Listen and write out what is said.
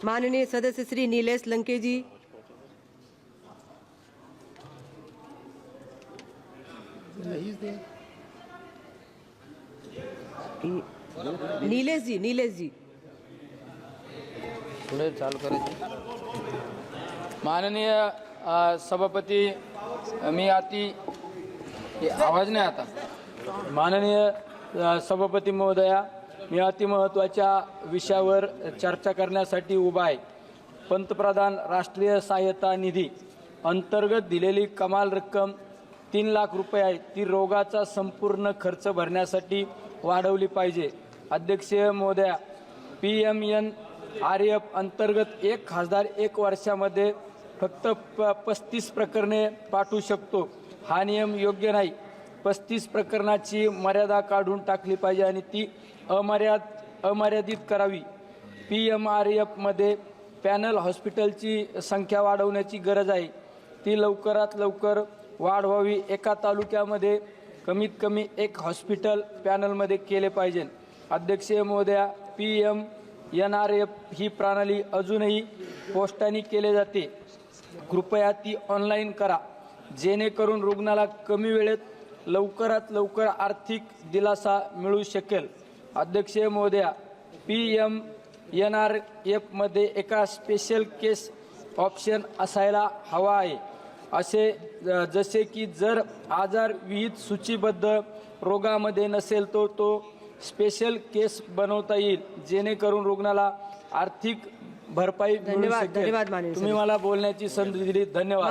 माननीय सदस्य श्री नीलेश लंके जी नीलेश जी नीलेश जी। पुढे चालू करायचं. माननीय अ, सभापती मी अति आवाज नाही आता. माननीय अ, सभापती महोदया मी अति महत्त्वाच्या विषयावर चर्चा करण्यासाठी उभा आहे. पंतप्रधान राष्ट्रीय सहाय्यता निधी अंतर्गत दिलेली कमाल रक्कम तीन लाख रुपये आहे. ती रोगाचा संपूर्ण खर्च भरण्यासाठी वाढवली पाहिजे. अध्यक्षीय महोदया P M N R F अंतर्गत एक खासदार एक वर्षामध्ये फक्त प पस्तीस प्रकरणे पाठवू शकतो. हा नियम योग्य नाही. पस्तीस प्रकरणाची मर्यादा काढून टाकली पाहिजे आणि ती अमर्याद अमर्यादित करावी. पी एम आर एफमध्ये पॅनल हॉस्पिटलची संख्या वाढवण्याची गरज आहे. ती लवकरात लवकर वाढवावी. एका तालुक्यामध्ये कमीत कमी एक हॉस्पिटल पॅनलमध्ये केले पाहिजे. अध्यक्षीय महोदया P M N R F ही प्रणाली अजूनही पोस्टाने केले जाते. कृपया ती ऑनलाईन करा. जेणेकरून रुग्णाला कमी वेळेत लवकरात लवकर आर्थिक दिलासा मिळू शकेल. अध्यक्षीय महोदया पी एम एन आर एफमध्ये एका स्पेशल केस ऑप्शन असायला हवा आहे. असे जसे की जर आजार विहित सूचीबद्ध रोगामध्ये नसेल तो तो स्पेशल केस बनवता येईल जेणेकरून रुग्णाला आर्थिक भरपाई धन्यवाद. धन्यवाद तुम्ही मला बोलण्याची संधी दिली धन्यवाद.